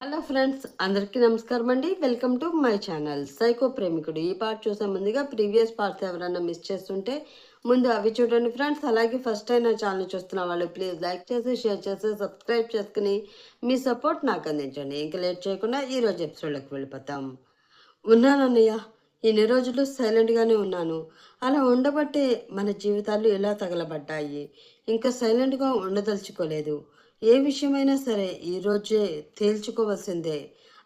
Hello friends అందరికీ నమస్కారం అండి. Welcome to my channel. Psycho ప్రేమికుడు. ఈ పార్ట్ చూసే ముందుగా ప్రీవియస్ పార్ట్స్ ఎవరైనా మిస్ చేస్తుంటే ముందు అవి చూడండి ఫ్రెండ్స్. అలాగే ఫస్ట్ టైం ఛానల్ చూస్తున్న వాళ్ళు ప్లీజ్ లైక్ చేసి షేర్ చేసి సబ్స్క్రైబ్ చేసుకుని మీ సపోర్ట్ నాకు అందించండి. ఇంకా లేట్ చేయకుండా ఈ రోజు ఎపిసోడ్లోకి వెళ్ళిపోతాం. ఉన్నానన్నయ్య ఇన్ని రోజులు సైలెంట్గానే ఉన్నాను. అలా ఉండబట్టే మన జీవితాలు ఎలా తగలబడ్డాయి? ఇంకా సైలెంట్గా ఉండదలుచుకోలేదు. ఏ విషయమైనా సరే ఈరోజే తేల్చుకోవాల్సిందే.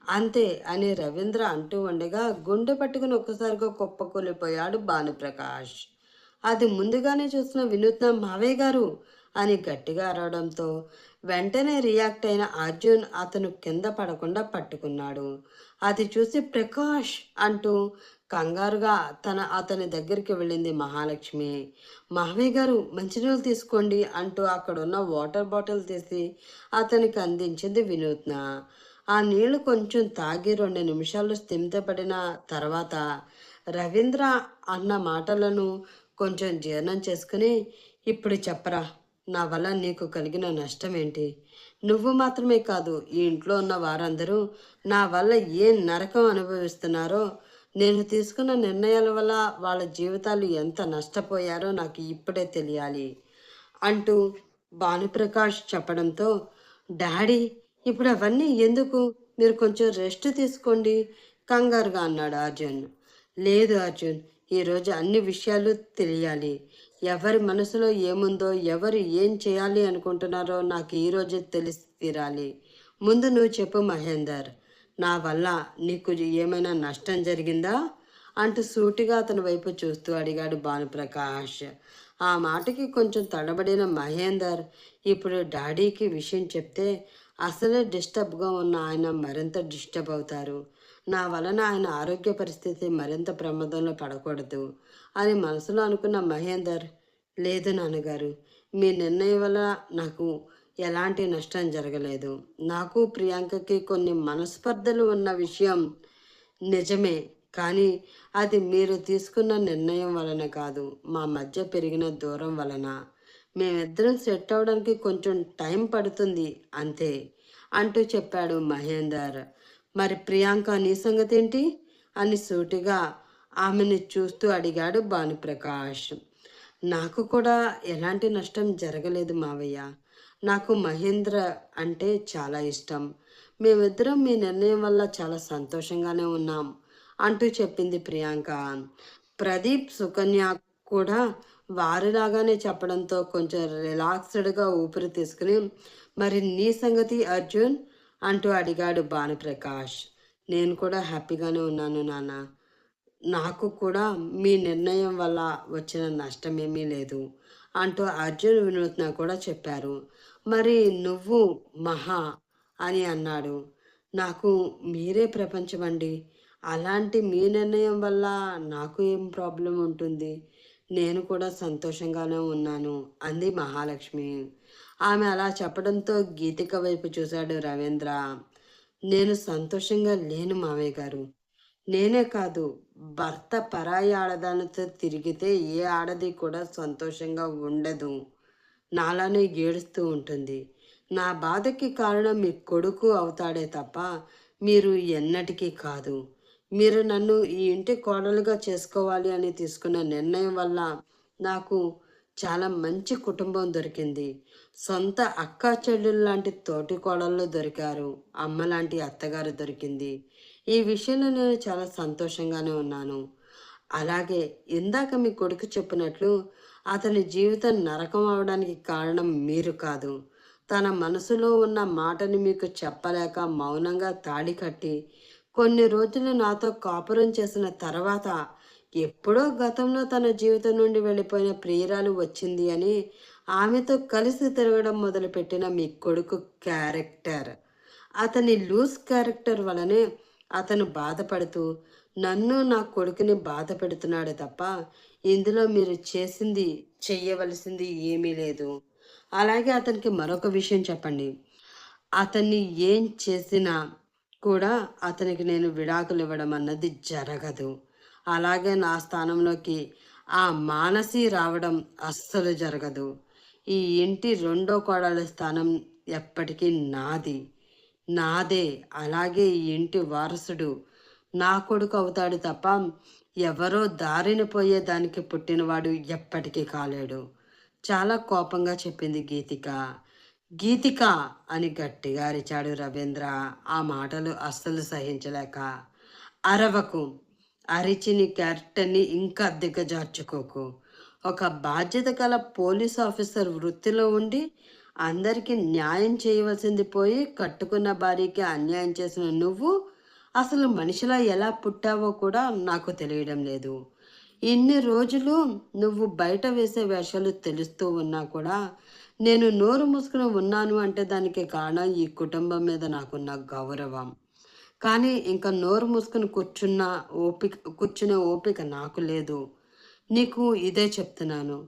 అంతే అని రవీంద్ర అంటూ ఉండగా గుండె పట్టుకుని ఒక్కసారిగా కుప్పకూలిపోయాడు భానుప్రకాష్. అది ముందుగానే చూసిన వినూత్న మావయ్య గారు అని గట్టిగా అరవడంతో వెంటనే రియాక్ట్ అయిన అర్జున్ అతను కింద పడకుండా పట్టుకున్నాడు. అది చూసి ప్రకాష్ అంటూ కంగారుగా తన అతని దగ్గరికి వెళ్ళింది మహాలక్ష్మి. మావయ్య గారు మంచినీళ్ళు తీసుకోండి అంటూ అక్కడున్న వాటర్ బాటిల్ తీసి అతనికి అందించింది వినూత్న. ఆ నీళ్ళు కొంచెం తాగి రెండు నిమిషాలు స్థిమితపడిన తర్వాత రవీంద్ర అన్న మాటలను కొంచెం జీర్ణం చేసుకుని ఇప్పుడు చెప్పరా నా వల్ల నీకు కలిగిన నష్టం ఏంటి? నువ్వు మాత్రమే కాదు ఈ ఇంట్లో ఉన్న వారందరూ నా వల్ల ఏ నరకం అనుభవిస్తున్నారో నేను తీసుకున్న నిర్ణయాల వల్ల వాళ్ళ జీవితాలు ఎంత నష్టపోయారో నాకు ఇప్పుడే తెలియాలి అంటూ భానుప్రకాష్ చెప్పడంతో డాడీ ఇప్పుడు అవన్నీ ఎందుకు? మీరు కొంచెం రెస్ట్ తీసుకోండి కంగారుగా అన్నాడు అర్జున్. లేదు అర్జున్ ఈరోజు అన్ని విషయాలు తెలియాలి. ఎవరి మనసులో ఏముందో ఎవరు ఏం చేయాలి అనుకుంటున్నారో నాకు ఈరోజు తెలిసి తీరాలి. ముందు నువ్వు చెప్పు మహేందర్. నా వల్ల నీకు ఏమైనా నష్టం జరిగిందా? అంటూ సూటిగా అతని వైపు చూస్తూ అడిగాడు భానుప్రకాష్. ఆ మాటకి కొంచెం తడబడిన మహేందర్ ఇప్పుడు డాడీకి విషయం చెప్తే అసలే డిస్టర్బ్గా ఉన్న ఆయన మరింత డిస్టర్బ్ అవుతారు. నా వలన ఆయన ఆరోగ్య పరిస్థితి మరింత ప్రమాదంలో పడకూడదు అని మనసులో అనుకున్న మహేందర్ లేదు నాన్నగారు మీ నిర్ణయం వల్ల నాకు ఎలాంటి నష్టం జరగలేదు. నాకు ప్రియాంకకి కొన్ని మనస్పర్ధలు ఉన్న విషయం నిజమే కానీ అది మీరు తీసుకున్న నిర్ణయం వలన కాదు. మా మధ్య పెరిగిన దూరం వలన. మేమిద్దరం సెట్ అవడానికి కొంచెం టైం పడుతుంది అంతే అంటూ చెప్పాడు మహేందర్. మరి ప్రియాంక నీ సంగతి ఏంటి అని సూటిగా ఆమెని చూస్తూ అడిగాడు భానుప్రకాష్. నాకు కూడా ఎలాంటి నష్టం జరగలేదు మావయ్య. నాకు మహేంద్ర అంటే చాలా ఇష్టం. మేమిద్దరం మీ నిర్ణయం వల్ల చాలా సంతోషంగానే ఉన్నాం అంటూ చెప్పింది ప్రియాంక. ప్రదీప్ సుకన్య కూడా వారిలాగానే చెప్పడంతో కొంచెం రిలాక్స్డ్గా ఊపిరి తీసుకుని మరి నీ సంగతి అర్జున్? అంటూ అడిగాడు భానుప్రకాష్. నేను కూడా హ్యాపీగానే ఉన్నాను నాన్న. నాకు కూడా మీ నిర్ణయం వల్ల వచ్చిన నష్టమేమీ లేదు. అంటూ అర్జున్ వినూత్న కూడా చెప్పారు. మరి నువ్వు మహా అని అన్నాడు. నాకు మీరే ప్రపంచం అండి. అలాంటి మీ నిర్ణయం వల్ల నాకు ఏం ప్రాబ్లం ఉంటుంది? నేను కూడా సంతోషంగానే ఉన్నాను అంది మహాలక్ష్మి. ఆమె అలా చెప్పడంతో గీతిక వైపు చూశాడు రవీంద్ర. నేను సంతోషంగా లేను మావయ్య గారు. నేనే కాదు భర్త పరాయి ఆడదానితో తిరిగితే ఏ ఆడది కూడా సంతోషంగా ఉండదు. నాలానే ఏడుస్తూ ఉంటుంది. నా బాధకి కారణం మీ కొడుకు అవుతాడే తప్ప మీరు ఎన్నటికీ కాదు. మీరు నన్ను ఈ ఇంటి కోడలుగా చేసుకోవాలి అని తీసుకున్న నిర్ణయం వల్ల నాకు చాలా మంచి కుటుంబం దొరికింది. సొంత అక్క చెల్లెలు లాంటి తోటి కోడళ్ళు దొరికారు. అమ్మ లాంటి అత్తగారు దొరికింది. ఈ విషయంలో నేను చాలా సంతోషంగానే ఉన్నాను. అలాగే ఇందాక మీ కొడుకు చెప్పినట్లు అతని జీవితం నరకం అవడానికి కారణం మీరు కాదు. తన మనసులో ఉన్న మాటని మీకు చెప్పలేక మౌనంగా తాళి కట్టి కొన్ని రోజులు నాతో కాపురం చేసిన తర్వాత ఎప్పుడో గతంలో తన జీవితం నుండి వెళ్ళిపోయిన ప్రియురాలు వచ్చింది అని ఆమెతో కలిసి తిరగడం మొదలుపెట్టిన మీ కొడుకు క్యారెక్టర్. అతని లూజ్ క్యారెక్టర్ వలనే అతను బాధపడుతూ నన్ను నా కొడుకుని బాధ పెడుతున్నాడు తప్ప ఇందులో మీరు చేసింది చెయ్యవలసింది ఏమీ లేదు. అలాగే అతనికి మరొక విషయం చెప్పండి. అతన్ని ఏం చేసినా కూడా అతనికి నేను విడాకులు ఇవ్వడం అన్నది జరగదు. అలాగే నా స్థానంలోకి ఆ మానసి రావడం అస్సలు జరగదు. ఈ ఇంటి రెండో కోడల స్థానం ఎప్పటికీ నాది. నాదే అలాగే ఈ ఇంటి వారసుడు. నా కొడుకు అవుతాడు తప్ప ఎవరో దారిన పోయేదానికి పుట్టినవాడు ఎప్పటికీ కాలేడు. చాలా కోపంగా చెప్పింది గీతిక. గీతిక అని గట్టిగా అరిచాడు రవీంద్ర. ఆ మాటలు అస్సలు సహించలేక. అరవకు. అరిచి నీ క్యారెక్టర్ని ఇంకా దిగజార్చుకోకు. ఒక బాధ్యత గల పోలీస్ ఆఫీసర్ వృత్తిలో ఉండి అందరికీ న్యాయం చేయవలసింది పోయి కట్టుకున్న భార్యకి అన్యాయం చేసిన నువ్వు అసలు మనిషిలా ఎలా పుట్టావో కూడా నాకు తెలియడం లేదు. ఇన్ని రోజులు నువ్వు బయట వేసే వేషాలు తెలుస్తూ ఉన్నా కూడా నేను నోరు మూసుకుని ఉన్నాను అంటే దానికి కారణం ఈ కుటుంబం మీద నాకున్న గౌరవం. కానీ ఇంకా నోరు మూసుకుని కూర్చున్న ఓపిక కూర్చునే ఓపిక నాకు లేదు. నీకు ఇదే చెప్తున్నాను.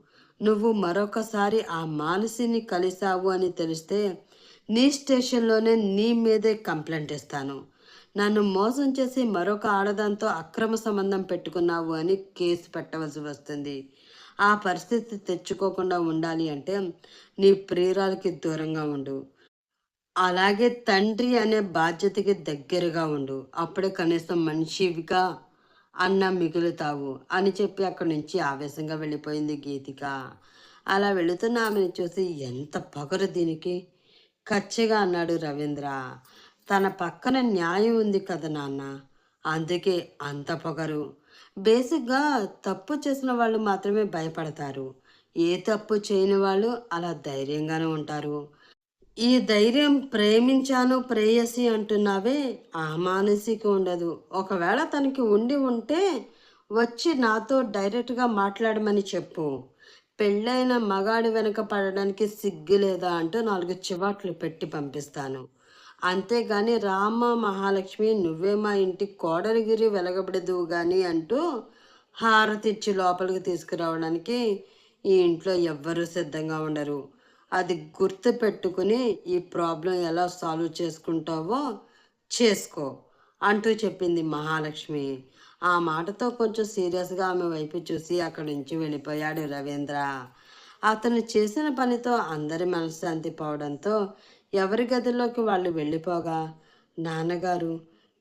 నువ్వు మరొకసారి ఆ మానసిని కలిసావు అని తెలిస్తే నీ స్టేషన్లోనే నీ మీదే కంప్లైంట్ ఇస్తాను. నన్ను మోసం చేసి మరొక ఆడదాంతో అక్రమ సంబంధం పెట్టుకున్నావు అని కేసు పెట్టవలసి వస్తుంది. ఆ పరిస్థితి తెచ్చుకోకుండా ఉండాలి అంటే నీ ప్రియురాలకి దూరంగా ఉండు. అలాగే తండ్రి అనే బాధ్యతకి దగ్గరగా ఉండు. అప్పుడే కనీసం మనిషివిగా అన్న మిగులుతావు అని చెప్పి అక్కడి నుంచి ఆవేశంగా వెళ్ళిపోయింది గీతిక. అలా వెళుతున్న ఆమెను చూసి ఎంత పొగరు దీనికి? కచ్చిగా అన్నాడు రవీంద్ర. తన పక్కన న్యాయం ఉంది కదా నాన్న. అందుకే అంత పొగరు. బేసిక్గా తప్పు చేసిన వాళ్ళు మాత్రమే భయపడతారు. ఏ తప్పు చేయని వాళ్ళు అలా ధైర్యంగానే ఉంటారు. ఈ ధైర్యం ప్రేమించాను ప్రేయసి అంటున్నావే. ఆ మానసికి ఉండదు. ఒకవేళ తనకి ఉండి ఉంటే వచ్చి నాతో డైరెక్ట్గా మాట్లాడమని చెప్పు. పెళ్ళైన మగాడి వెనక పడడానికి సిగ్గు లేదా అంటూ నాలుగు చివాట్లు పెట్టి పంపిస్తాను. అంతేగాని రామ మహాలక్ష్మి నువ్వే మా ఇంటి కోడలిగిరి వెలగబడదు కానీ అంటూ హారతిచ్చి లోపలికి తీసుకురావడానికి ఈ ఇంట్లో ఎవ్వరూ సిద్ధంగా ఉండరు. అది గుర్తు పెట్టుకుని ఈ ప్రాబ్లం ఎలా సాల్వ్ చేసుకుంటావో చేసుకో అంటూ చెప్పింది మహాలక్ష్మి. ఆ మాటతో కొంచెం సీరియస్గా ఆమె వైపు చూసి అక్కడి నుంచి వెళ్ళిపోయాడు రవీంద్ర. అతను చేసిన పనితో అందరి మనశ్శాంతి పోవడంతో ఎవరి గదిలోకి వాళ్ళు వెళ్ళిపోగా నాన్నగారు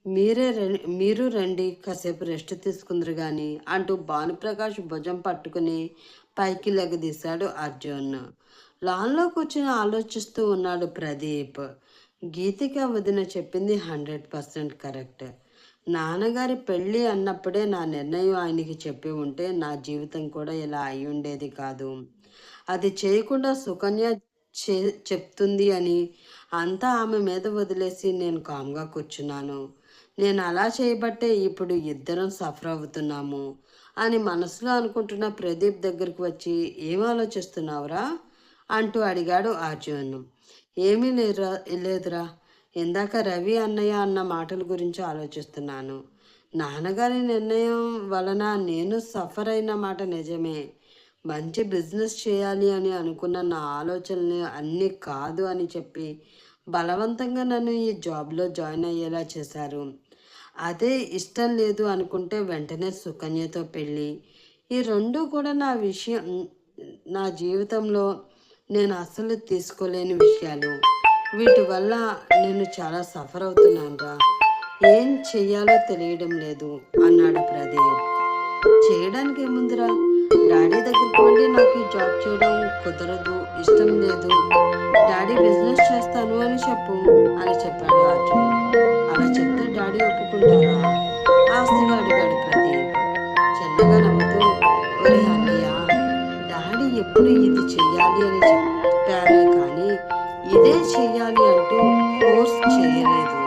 మీరే మీరు రండి కాసేపు రెస్ట్ తీసుకుందరు కానీ అంటూ భానుప్రకాష్ భుజం పట్టుకుని పైకి లెగదీశాడు అర్జున్. లాన్లో కూర్చుని ఆలోచిస్తూ ఉన్నాడు ప్రదీప్. గీతిక వదిన చెప్పింది హండ్రెడ్ పర్సెంట్ కరెక్ట్. నాన్నగారి పెళ్ళి అన్నప్పుడే నా నిర్ణయం ఆయనకి చెప్పి ఉంటే నా జీవితం కూడా ఇలా అయి ఉండేది కాదు. అది చేయకుండా సుకన్య చే చెప్తుంది అని అంతా ఆమె మీద వదిలేసి నేను కామ్గా కూర్చున్నాను. నేను అలా చేయబట్టే ఇప్పుడు ఇద్దరం సఫర్ అవుతున్నాము అని మనసులో అనుకుంటున్న ప్రదీప్ దగ్గరికి వచ్చి ఏం ఆలోచిస్తున్నావురా? అంటూ అడిగాడు అర్జున్ ఏమీ లేదురా లేదురా. ఇందాక రవి అన్నయ్య అన్న మాటల గురించి ఆలోచిస్తున్నాను. నాన్నగారి నిర్ణయం వలన నేను సఫర్ అయిన మాట నిజమే. మంచి బిజినెస్ చేయాలి అని అనుకున్న నా ఆలోచనలు అన్నీ కాదు అని చెప్పి బలవంతంగా నన్ను ఈ జాబ్లో జాయిన్ అయ్యేలా చేశారు. అదే ఇష్టం లేదు అనుకుంటే వెంటనే సుకన్యతో పెళ్ళి. ఈ రెండు కూడా నా విషయం నా జీవితంలో నేను అస్సలు తీసుకోలేని విషయాలు. వీటి వల్ల నేను చాలా సఫర్ అవుతున్నాను రా. ఏం చెయ్యాలో తెలియడం లేదు అన్నాడు ప్రదీప్. చేయడానికి ఏముందిరా? డాడీ దగ్గరికి వెళ్ళి నాకు ఈ జాబ్ చేయడం కుదరదు ఇష్టం లేదు. డాడీ బిజినెస్ చేస్తాను అని చెప్పు అని చెప్పాడు అర్జున్. అలా చెప్తే డాడీ ఒప్పుకుంటారా? ఆస్తిగా అడిగాడు ఎప్పుడు ఇది చెయ్యాలి అని చెప్పారే కానీ ఇదే చెయ్యాలి అంటూ కోర్స్ చేయలేదు.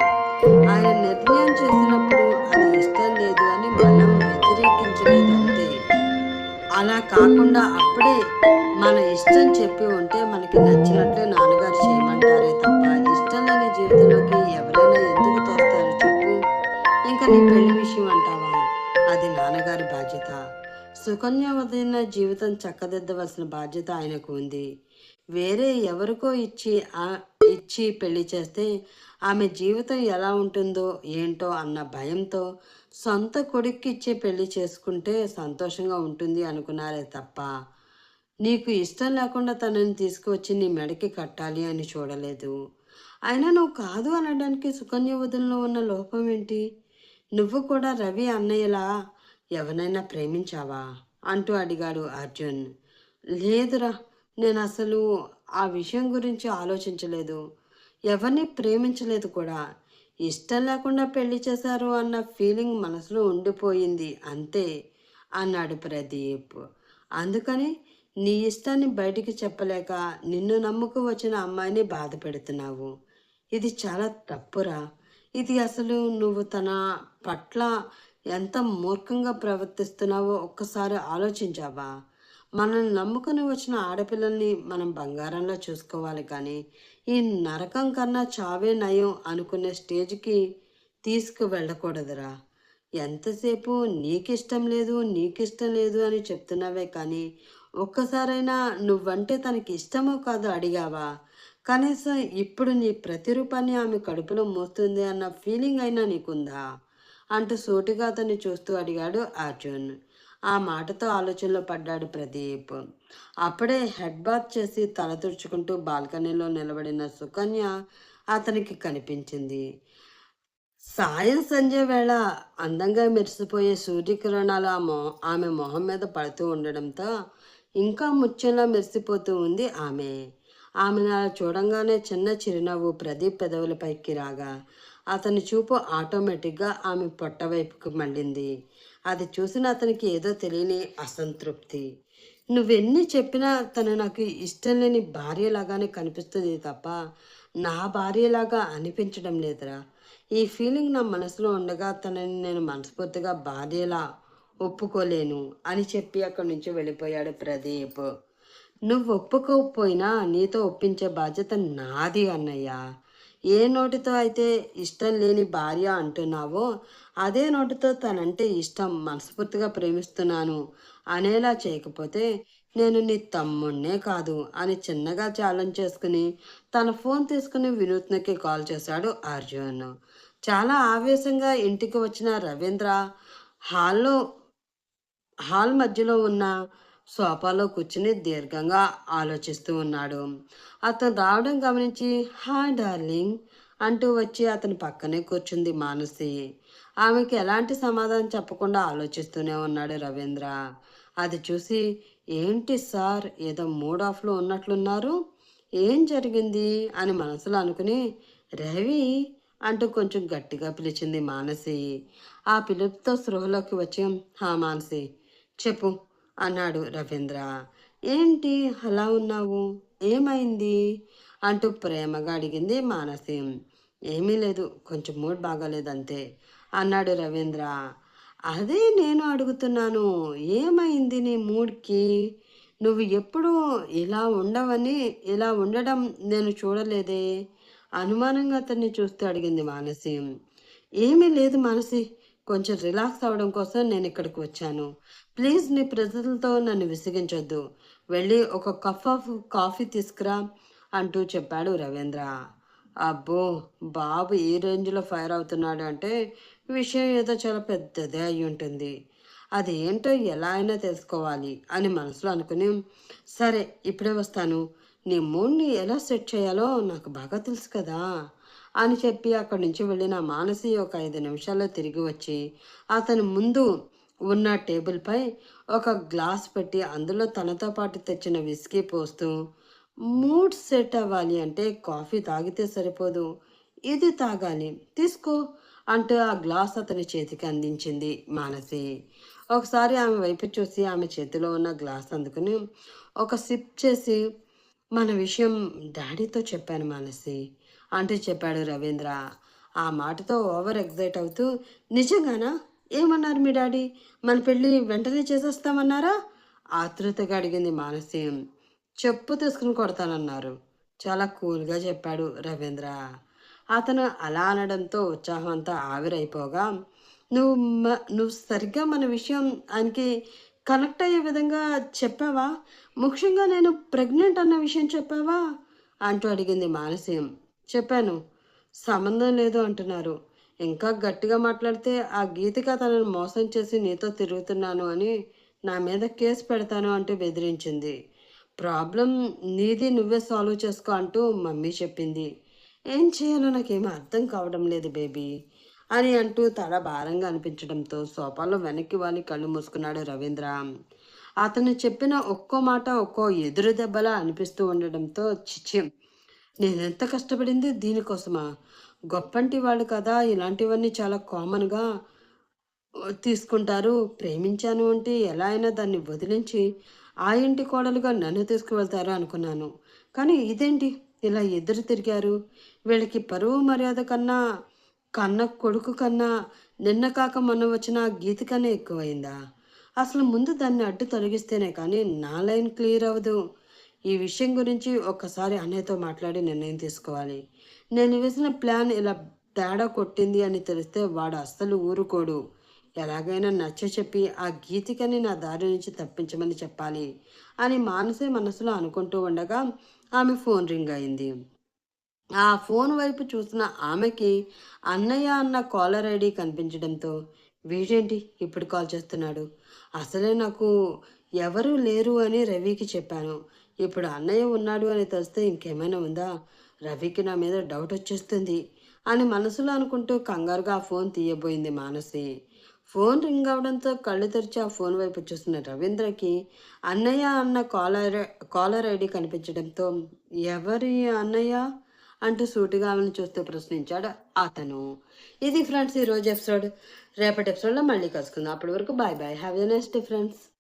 ఆయన నిర్ణయం చేసినప్పుడు అది ఇష్టం లేదు అని మనం వ్యతిరేకించలేదు అంతే. అలా కాకుండా అప్పుడే మన ఇష్టం చెప్పి ఉంటే మనకి నచ్చినట్లే నాన్నగారు చేయమంటారే తప్ప ఇష్టం లేని జీవితంలోకి ఎవరైనా ఎందుకు తోస్తారు చెప్పు. ఇంకా నీ పెళ్ళి విషయం అంటావా? అది నాన్నగారి బాధ్యత. సుకన్య జీవితం చక్కదిద్దవలసిన బాధ్యత ఆయనకు ఉంది. వేరే ఎవరికో ఇచ్చి ఇచ్చి పెళ్ళి చేస్తే ఆమె జీవితం ఎలా ఉంటుందో ఏంటో అన్న భయంతో సొంత కొడుక్కి ఇచ్చే పెళ్ళి చేసుకుంటే సంతోషంగా ఉంటుంది అనుకున్నారే తప్ప నీకు ఇష్టం లేకుండా తనని తీసుకువచ్చి నీ మెడకి కట్టాలి అని చూడలేదు. అయినా నువ్వు కాదు అనడానికి సుకన్య వదినలో ఉన్న లోపం ఏంటి? నువ్వు కూడా రవి అన్నయ్యలా ఎవరైనా ప్రేమించావా? అంటూ అడిగాడు అర్జున్. లేదురా నేను అసలు ఆ విషయం గురించి ఆలోచించలేదు. ఎవరిని ప్రేమించలేదు కూడా. ఇష్టం లేకుండా పెళ్ళి చేశారు అన్న ఫీలింగ్ మనసులో ఉండిపోయింది అంతే అన్నాడు ప్రదీప్. అందుకని నీ ఇష్టాన్ని బయటికి చెప్పలేక నిన్ను నమ్ముకు వచ్చిన అమ్మాయిని బాధ పెడుతున్నావు. ఇది చాలా తప్పురా. ఇది అసలు నువ్వు తన పట్ల ఎంత మూర్ఖంగా ప్రవర్తిస్తున్నావో ఒక్కసారి ఆలోచించావా? మనల్ని నమ్ముకుని వచ్చిన ఆడపిల్లల్ని మనం బంగారంలో చూసుకోవాలి కానీ ఈ నరకం కన్నా చావే నయం అనుకునే స్టేజ్కి తీసుకు వెళ్ళకూడదురా ఎంతసేపు నీకిష్టం లేదు నీకిష్టం లేదు అని చెప్తున్నావే కానీ ఒక్కసారైనా నువ్వంటే తనకి ఇష్టమో కాదో అడిగావా? కనీసం ఇప్పుడు నీ ప్రతిరూపాన్ని ఆమె కడుపులో మోస్తుంది అన్న ఫీలింగ్ అయినా నీకుందా? అంటూ సూటిగా అతన్ని చూస్తూ అడిగాడు అర్జున్. ఆ మాటతో ఆలోచనలో పడ్డాడు ప్రదీప్. అప్పుడే హెడ్ బాత్ చేసి తల తుడుచుకుంటూ బాల్కనీలో నిలబడిన సుకన్య అతనికి కనిపించింది. సాయం సంధ్య వేళ అందంగా మెరిసిపోయే సూర్యకిరణాలు ఆ మొ ఆమె మొహం మీద పడుతూ ఉండడంతో ఇంకా ముత్యంలా మెరిసిపోతూ ఉంది ఆమె. ఆమెను అలా చూడంగానే చిన్న చిరునవ్వు ప్రదీప్ పెదవులపైకి రాగా అతని చూపు ఆటోమేటిక్గా ఆమె పొట్ట వైపుకు మళ్ళింది. అది చూసిన అతనికి ఏదో తెలియని అసంతృప్తి. నువ్వెన్ని చెప్పినా తను నాకు ఇష్టం లేని భార్యలాగానే కనిపిస్తుంది తప్ప నా భార్యలాగా అనిపించడం లేదురా. ఈ ఫీలింగ్ నా మనసులో ఉండగా తనని నేను మనస్ఫూర్తిగా భార్యలా ఒప్పుకోలేను అని చెప్పి అక్కడి నుంచి వెళ్ళిపోయాడు ప్రదీప్. నువ్వు ఒప్పుకోకపోయినా నీతో ఒప్పించే బాధ్యత నాది అన్నయ్య. ఏ నోటితో అయితే ఇష్టం లేని భార్య అంటున్నావో అదే నోటితో తనంటే ఇష్టం మనస్ఫూర్తిగా ప్రేమిస్తున్నాను అనేలా చేయకపోతే నేను నీ తమ్ముణ్ణే కాదు అని చిన్నగా ఛాలెంజ్ చేసుకుని తన ఫోన్ తీసుకుని వినూత్నకి కాల్ చేశాడు అర్జున్. చాలా ఆవేశంగా ఇంటికి వచ్చిన రవీంద్ర హాల్లో హాల్ మధ్యలో ఉన్న సోఫాలో కూర్చుని దీర్ఘంగా ఆలోచిస్తూ ఉన్నాడు. అతను రావడం గమనించి హాయ్ డార్లింగ్ అంటూ వచ్చి అతని పక్కనే కూర్చుంది మానసి. ఆమెకి ఎలాంటి సమాధానం చెప్పకుండా ఆలోచిస్తూనే ఉన్నాడు రవీంద్ర. అది చూసి ఏంటి సార్ ఏదో మూడ్ ఆఫ్లో ఉన్నట్లున్నారు? ఏం జరిగింది? అని మనసులో అనుకుని రవి అంటూ కొంచెం గట్టిగా పిలిచింది మానసి. ఆ పిలుపుతో సృహలోకి వచ్చి హా మానసి చెప్పు అన్నాడు రవీంద్ర. ఏంటి అలా ఉన్నావు? ఏమైంది? అంటూ ప్రేమగా అడిగింది మానసి ఏమీ లేదు కొంచెం మూడ్ బాగాలేదంతే అన్నాడు రవీంద్ర. అదే నేను అడుగుతున్నాను ఏమైంది నీ మూడ్కి? నువ్వు ఎప్పుడూ ఇలా ఉండవని ఇలా ఉండడం నేను చూడలేదే అనుమానంగా అతన్ని చూస్తూ అడిగింది మానసి ఏమీ లేదు మానసి కొంచెం రిలాక్స్ అవ్వడం కోసం నేను ఇక్కడికి వచ్చాను. ప్లీజ్ నీ ప్రజలతో నన్ను విసిగించొద్దు. వెళ్ళి ఒక కప్ ఆఫ్ కాఫీ తీసుకురా అంటూ చెప్పాడు రవీంద్ర. అబ్బో బాబు ఈ రేంజ్లో ఫైర్ అవుతున్నాడు అంటే విషయం ఏదో చాలా పెద్దదే అయి ఉంటుంది. అది ఏంటో ఎలా అయినా తెలుసుకోవాలి అని మనసులో అనుకుని సరే ఇప్పుడే వస్తాను. నీ మూడ్ని ఎలా సెట్ చేయాలో నాకు బాగా తెలుసు కదా. అని చెప్పి అక్కడి నుంచి వెళ్ళిన మానసి ఒక ఐదు నిమిషాల్లో తిరిగి వచ్చి అతని ముందు ఉన్న టేబుల్పై ఒక గ్లాస్ పెట్టి అందులో తనతో పాటు తెచ్చిన విస్కీ పోస్తూ మూడ్ సెట్ అవ్వాలి అంటే కాఫీ తాగితే సరిపోదు. ఇది తాగాలి. తీసుకో అంటూ ఆ గ్లాస్ అతని చేతికి అందించింది మానసి. ఒకసారి ఆమె వైపు చూసి ఆమె చేతిలో ఉన్న గ్లాస్ అందుకుని ఒక సిప్ చేసి మన విషయం డాడీతో చెప్పాను మానసి. అంటూ చెప్పాడు రవీంద్ర. ఆ మాటతో ఓవర్ ఎగ్జైట్ అవుతూ నిజంగానా? ఏమన్నారు మీ డాడీ? మన పెళ్ళి వెంటనే చేసేస్తామన్నారా? ఆతృతగా అడిగింది మానసి. చెప్పు తీసుకుని కొడతానన్నారు. చాలా కూల్గా చెప్పాడు రవీంద్ర. అతను అలా అనడంతో ఉత్సాహం అంతా ఆవిరైపోగా నువ్వు మ- నువ్వు సరిగ్గా మన విషయం ఆయనకి కనెక్ట్ అయ్యే విధంగా చెప్పావా? ముఖ్యంగా నేను ప్రెగ్నెంట్ అన్న విషయం చెప్పావా? అంటూ అడిగింది మానసి. చెప్పాను. సంబంధం లేదు అంటున్నారు. ఇంకా గట్టిగా మాట్లాడితే ఆ గీతిక తనను మోసం చేసి నీతో తిరుగుతున్నాను అని నా మీద కేసు పెడతాను అంటూ బెదిరించింది. ప్రాబ్లం నీది నువ్వే సాల్వ్ చేసుకో అంటూ మమ్మీ చెప్పింది. ఏం చేయాలో నాకేమీ అర్థం కావడం లేదు బేబీ అని అంటూ తల భారంగా అనిపించడంతో సోఫాలో వెనక్కి వాలి కళ్ళు మూసుకున్నాడు రవీంద్ర. అతను చెప్పిన ఒక్కో మాట ఒక్కో ఎదురు దెబ్బలా అనిపిస్తూ ఉండడంతో నేను ఎంత కష్టపడింది? దీనికోసమా? గొప్పంటి వాళ్ళు కదా ఇలాంటివన్నీ చాలా కామన్గా తీసుకుంటారు. ప్రేమించాను అంటే ఎలా అయినా దాన్ని వదిలించి ఆ ఇంటి కోడలుగా నన్ను తీసుకువెళ్తారు అనుకున్నాను. కానీ ఇదేంటి? ఇలా ఎదురు తిరిగారు. వీళ్ళకి పరువు మర్యాద కన్నా కన్న కొడుకు కన్నా నిన్న కాక మొన్న వచ్చిన ఆ గీత కన్నా ఎక్కువైందా? అసలు ముందు దాన్ని అడ్డు తొలగిస్తేనే కానీ నా లైన్ క్లియర్ అవ్వదు. ఈ విషయం గురించి ఒక్కసారి అన్నయ్యతో మాట్లాడి నిర్ణయం తీసుకోవాలి. నేను వేసిన ప్లాన్ ఇలా తేడా కొట్టింది అని తెలిస్తే వాడు అస్సలు ఊరుకోడు. ఎలాగైనా నచ్చ చెప్పి ఆ గీతికని నా దారి నుంచి తప్పించమని చెప్పాలి అని మానసే మనసులో అనుకుంటూ ఉండగా ఆమె ఫోన్ రింగ్ అయింది. ఆ ఫోన్ వైపు చూసిన ఆమెకి అన్నయ్య అన్న కాలర్ ఐడి కనిపించడంతో వీడేంటి ఇప్పుడు కాల్ చేస్తున్నాడు? అసలే నాకు ఎవరు లేరు అని రవికి చెప్పాను. ఇప్పుడు అన్నయ్య ఉన్నాడు అని తెలిస్తే ఇంకేమైనా ఉందా? రవికి నా మీద డౌట్ వచ్చేస్తుంది అని మనసులో అనుకుంటూ కంగారుగా ఆ ఫోన్ తీయబోయింది మానసి. ఫోన్ రింగ్ అవడంతో కళ్ళు తెరిచి ఆ ఫోన్ వైపు చూస్తున్న రవీంద్రకి అన్నయ్య అన్న కాలర్ కాలర్ ఐడి కనిపించడంతో ఎవరి అన్నయ్య? అంటూ సూటిగా ఆమెను చూస్తూ ప్రశ్నించాడు అతను. ఇది ఫ్రెండ్స్ ఈరోజు ఎపిసోడ్. రేపటి ఎపిసోడ్లో మళ్ళీ కలుసుకుందాం. అప్పటి వరకు bye bye. Have a next friends